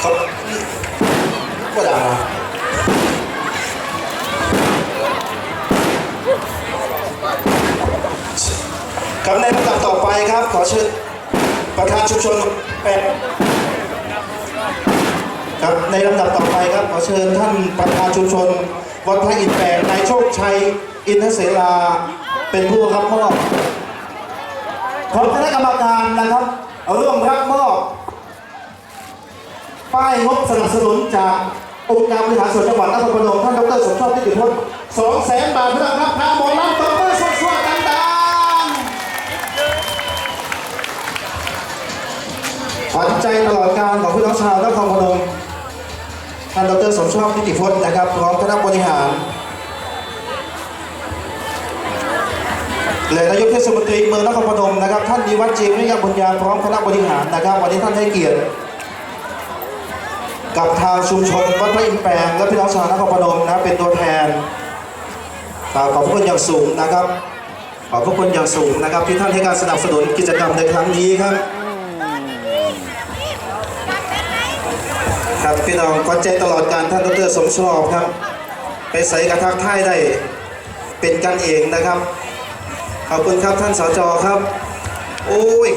เขาก็ด่าครับในลำดับต่อไปครับ ขอเชิญประธานชุมชนแปดครับในลำดับต่อไปครับ ขอเชิญท่านประธานชุมชน วัดพระอินทร์แปดนายโชคชัย อินทเสราเป็นผู้รับมอบของคณะกรรมการนะครับร่วมรับมอบ ป้ายงบสนับสนุนจากองค์การบริหารส่วนจังหวัดนครพนมท่านดรสมชอบทิติพจน์สองแสนบาทเพื่อรับพาหมอลำตบมือสวดๆดังๆขวัญใจตลอดการของพี่น้องชาวนครพนมท่านดรสมชอบทิติพจน์นะครับพร้อมคณะบริหารและนายกเทศมนตรีเมืองนครพนมนะครับท่านนิวัฒน์เจมส์นิยมบุญญาพร้อมคณะบริหารนะครับ วันนี้ท่านให้เกียรติ กับทางชุมชนวัดพระอินทร์แปลงและพี่น้องชาวนครพนมนะเป็นตัวแทนกราบขอบพระคุณอย่างสูงนะครับ ขอบพระคุณอย่างสูงนะครับ ที่ท่านให้การสนับสนุนกิจกรรมในครั้งนี้ครับ ครับพี่น้องขวัญใจตลอดการท่านดรสมชอบครับ ไปใส่กระทักท่ายได้เป็นกันเองนะครับ ขอบคุณครับท่านสจครับ โอ้ย